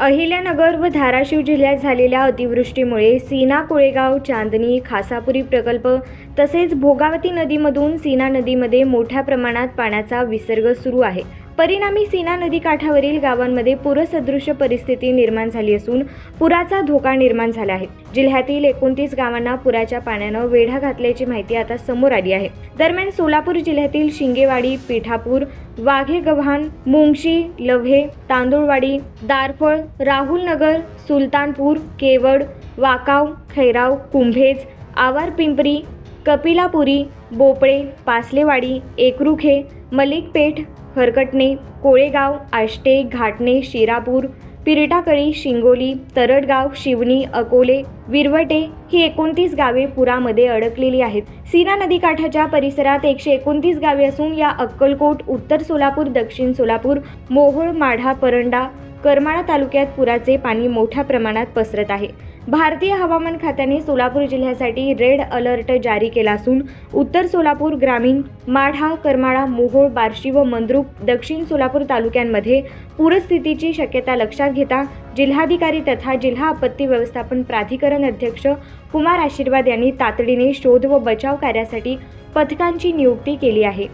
अहिल्यानगर व धाराशिव जिल्ह्यात झालेल्या अतिवृष्टीमुळे सीना कोळेगाव चांदणी खासापुरी प्रकल्प तसेच भोगावती नदीमधून सीना नदीमध्ये मोठ्या प्रमाणात पाण्याचा विसर्ग सुरू आहे. परिणामी सीना नदी काठावरील गावांमध्ये पूरसदृश्य परिस्थिती निर्माण झाली असून पुराचा धोका निर्माण झाला आहे. जिल्ह्यातील एकोणतीस गावांना पुराच्या पाण्यानं वेढा घातल्याची माहिती आता समोर आली आहे. दरम्यान सोलापूर जिल्ह्यातील शिंगेवाडी पिठापूर वाघे गव्हाण मुंगशी लव्हे तांदूळवाडी दारफळ राहुलनगर सुलतानपूर केवड वाकाव खैराव कुंभेज आवार पिंपरी कपिलापुरी बोपळे पासलेवाडी एकरुखे मलिकपेठ खरकटणे कोळेगाव आष्टे घाटणे शिरापूर पिरटाकळी शिंगोली तरडगाव शिवणी अकोले विरवटे ही एकोणतीस गावे पुरामध्ये अडकलेली आहेत. सीना नदीकाठाच्या परिसरात एकशे एकोणतीस गावे असून या अक्कलकोट उत्तर सोलापूर दक्षिण सोलापूर मोहोळ माढा परंडा करमाळा तालुक्यात पुराचे पाणी मोठ्या प्रमाणात पसरत आहे. भारतीय हवामान खात्याने सोलापूर जिल्ह्यासाठी रेड अलर्ट जारी केला असून उत्तर सोलापूर ग्रामीण माढा करमाळा मोहोळ बार्शी व मंद्रुप दक्षिण सोलापूर तालुक्यांमध्ये पूरस्थितीची शक्यता लक्षात घेता जिल्हाधिकारी तथा जिल्हा आपत्ती व्यवस्थापन प्राधिकरण अध्यक्ष कुमार आशीर्वाद यांनी तातडीने शोध व बचाव कार्यासाठी पथकांची नियुक्ती केली आहे.